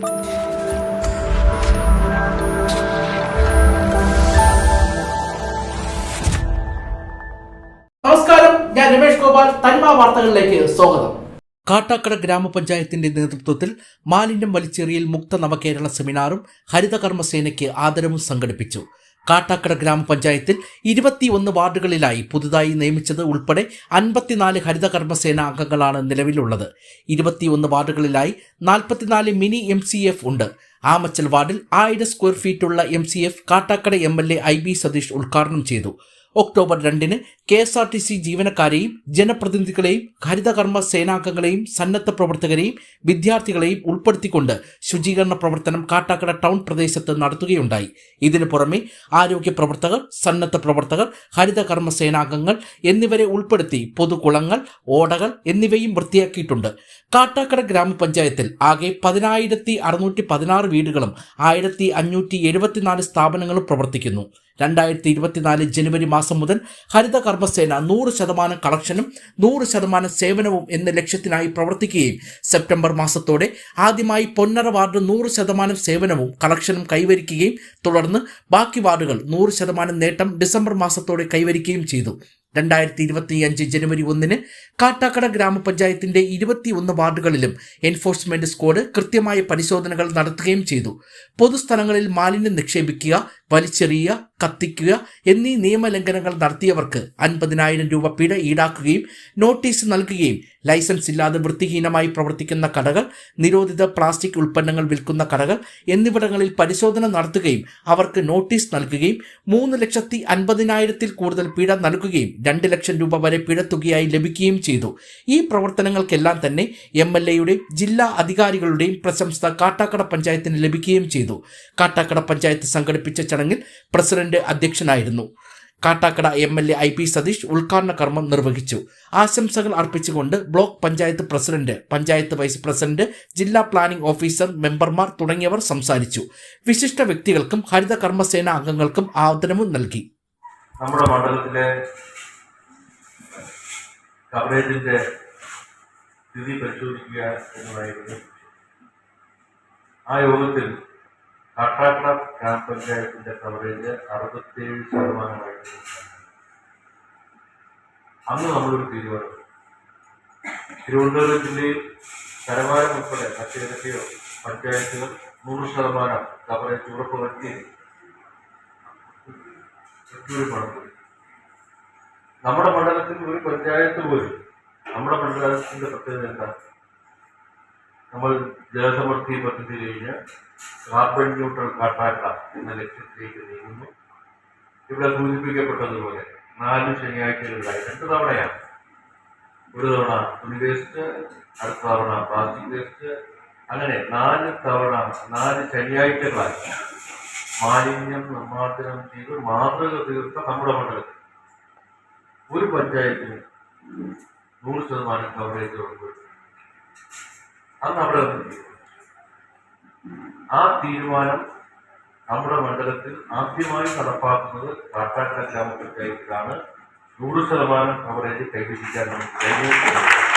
നമസ്കാരം. ഞാൻ ഗോപാൽ. തനിമ വാർത്തകളിലേക്ക് സ്വാഗതം. കാട്ടാക്കട ഗ്രാമപഞ്ചായത്തിന്റെ നേതൃത്വത്തിൽ മാലിന്യം വലിച്ചെറിയൽ മുക്ത നവകേരള സെമിനാറും ഹരിതകർമ്മസേനയ്ക്ക് ആദരവും സംഘടിപ്പിച്ചു. കാട്ടാക്കട ഗ്രാമപഞ്ചായത്തിൽ ഇരുപത്തിയൊന്ന് വാർഡുകളിലായി പുതുതായി നിയമിച്ചത് ഉൾപ്പെടെ അൻപത്തിനാല് ഹരിതകർമ്മസേന അംഗങ്ങളാണ് നിലവിലുള്ളത്. ഇരുപത്തിയൊന്ന് വാർഡുകളിലായി നാൽപ്പത്തിനാല് മിനി എം സി എഫ് ഉണ്ട്. ആമച്ചൽ വാർഡിൽ ആയിരം square ഫീറ്റുള്ള M C F Kattakada M L A I B Sathish ഉദ്ഘാടനം ചെയ്തു. ഒക്ടോബർ രണ്ടിന് K S R T C ജീവനക്കാരെയും ജനപ്രതിനിധികളെയും ഹരിതകർമ്മ സേനാംഗങ്ങളെയും സന്നദ്ധ പ്രവർത്തകരെയും വിദ്യാർത്ഥികളെയും ഉൾപ്പെടുത്തിക്കൊണ്ട് ശുചീകരണ പ്രവർത്തനം കാട്ടാക്കട ടൗൺ പ്രദേശത്ത് നടത്തുകയുണ്ടായി. ഇതിനു പുറമെ ആരോഗ്യ പ്രവർത്തകർ സന്നദ്ധ പ്രവർത്തകർ ഹരിതകർമ്മ സേനാംഗങ്ങൾ എന്നിവരെ ഉൾപ്പെടുത്തി പൊതുകുളങ്ങൾ ഓടകൾ എന്നിവയും വൃത്തിയാക്കിയിട്ടുണ്ട്. കാട്ടാക്കട ഗ്രാമപഞ്ചായത്തിൽ ആകെ പതിനായിരത്തി അറുന്നൂറ്റി പതിനാറ് വീടുകളും ആയിരത്തി അഞ്ഞൂറ്റി എഴുപത്തിനാല് സ്ഥാപനങ്ങളും പ്രവർത്തിക്കുന്നു. രണ്ടായിരത്തി ഇരുപത്തിനാല് ജനുവരി മാസം മുതൽ ഹരിത കർമ്മസേന നൂറ് ശതമാനം കളക്ഷനും നൂറ് ശതമാനം സേവനവും എന്ന ലക്ഷ്യത്തിനായി പ്രവർത്തിക്കുകയും സെപ്റ്റംബർ മാസത്തോടെ ആദ്യമായി പൊന്നറ വാർഡ് നൂറ് ശതമാനം സേവനവും കളക്ഷനും കൈവരിക്കുകയും തുടർന്ന് ബാക്കി വാർഡുകൾ നൂറ് ശതമാനം നേട്ടം ഡിസംബർ മാസത്തോടെ കൈവരിക്കുകയും ചെയ്തു. രണ്ടായിരത്തി ഇരുപത്തിയഞ്ച് ജനുവരി ഒന്നിന് കാട്ടാക്കട ഗ്രാമപഞ്ചായത്തിന്റെ ഇരുപത്തിയൊന്ന് വാർഡുകളിലും എൻഫോഴ്സ്മെന്റ് സ്ക്വാഡ് കൃത്യമായ പരിശോധനകൾ നടത്തുകയും ചെയ്തു. പൊതുസ്ഥലങ്ങളിൽ മാലിന്യം നിക്ഷേപിക്കുക വലിച്ചെറിയുക കത്തിക്കുക എന്നീ നിയമലംഘനങ്ങൾ നടത്തിയവർക്ക് അൻപതിനായിരം രൂപ പിഴ ഈടാക്കുകയും നോട്ടീസ് നൽകുകയും ലൈസൻസ് ഇല്ലാതെ വൃത്തിഹീനമായി പ്രവർത്തിക്കുന്ന കടകൾ നിരോധിത പ്ലാസ്റ്റിക് ഉൽപ്പന്നങ്ങൾ വിൽക്കുന്ന കടകൾ എന്നിവിടങ്ങളിൽ പരിശോധന നടത്തുകയും അവർക്ക് നോട്ടീസ് നൽകുകയും മൂന്ന് ലക്ഷത്തി അൻപതിനായിരത്തിൽ കൂടുതൽ പിഴ നൽകുകയും രണ്ട് ലക്ഷം രൂപ വരെ പിഴത്തുകയായി ലഭിക്കുകയും ചെയ്തു. ഈ പ്രവർത്തനങ്ങൾക്കെല്ലാം തന്നെ എം എൽ എയുടെയും ജില്ലാ അധികാരികളുടെയും പ്രശംസ കാട്ടാക്കട പഞ്ചായത്തിന് ലഭിക്കുകയും ചെയ്തു. കാട്ടാക്കട പഞ്ചായത്ത് സംഘടിപ്പിച്ച ചടങ്ങിൽ പ്രസിഡന്റ് അധ്യക്ഷനായിരുന്നു. Kattakada M L A I P Sathish ഉദ്ഘാടന കർമ്മം നിർവഹിച്ചു. ആശംസകൾ അർപ്പിച്ചുകൊണ്ട് block panchayat president panchayat vice president ജില്ലാ പ്ലാനിംഗ് ഓഫീസർ മെമ്പർമാർ തുടങ്ങിയവർ സംസാരിച്ചു. വിശിഷ്ട വ്യക്തികൾക്കും ഹരിത കർമ്മസേന അംഗങ്ങൾക്കും ആദരവും നൽകി. നമ്മുടെ മണ്ഡലത്തിലെ കവറേജിന്റെ സ്ഥിതി പരിശോധിക്കുക എന്നതായിരുന്നു ആ യോഗത്തിൽ കാട്ടാക്കട ഗ്രാമപഞ്ചായത്തിന്റെ കവറേജ് അറുപത്തിയേഴ് ശതമാനമായിരുന്നു അന്ന് നമ്മളൊരു തീരുമാനം. തിരുവനന്തപുരം ജില്ലയിൽ കരവാരം ഉൾപ്പെടെ മറ്റേതൊക്കെയോ പഞ്ചായത്തുകൾ നൂറ് ശതമാനം കവറേജ് ഉറപ്പുവരുത്തി നമ്മുടെ മണ്ഡലത്തിൽ ഒരു പഞ്ചായത്ത് പോലും നമ്മുടെ മണ്ഡലത്തിന്റെ പ്രത്യേകത എന്താ? നമ്മൾ ജലസമൃദ്ധി പദ്ധതി കഴിഞ്ഞ് കാർബൺ ന്യൂട്രൽ കാട്ടാക്ക എന്ന ലക്ഷ്യത്തിലേക്ക് നീങ്ങുന്നു. ഇവിടെ സൂചിപ്പിക്കപ്പെട്ടതുപോലെ നാല് ശനിയാഴ്ചകളിലായി. രണ്ട് തവണയാണ്. ഒരു തവണ തുണി വേസ്റ്റ് അടുത്ത തവണ പ്ലാസ്റ്റിക് വേസ്റ്റ് അങ്ങനെ നാല് തവണ നാല് ശനിയാഴ്ചകളായി മാലിന്യം നിർമ്മാർജനം ചെയ്ത് മാതൃക തീർത്ത നമ്മുടെ മണ്ഡലത്തിൽ. ഒരു പഞ്ചായത്തിന് നൂറ് ശതമാനം കവറേജ് ഉറപ്പുവരുത്തി അന്ന് അവിടെ ആ തീരുമാനം നമ്മുടെ മണ്ഡലത്തിൽ ആദ്യമായി നടപ്പാക്കുന്നത് കാട്ടാക്കട ഗ്രാമപഞ്ചായത്തിലാണ്. നൂറ് ശതമാനം കവറേജ് കൈവരിക്കാൻ നമുക്ക് കഴിഞ്ഞിട്ടുണ്ട്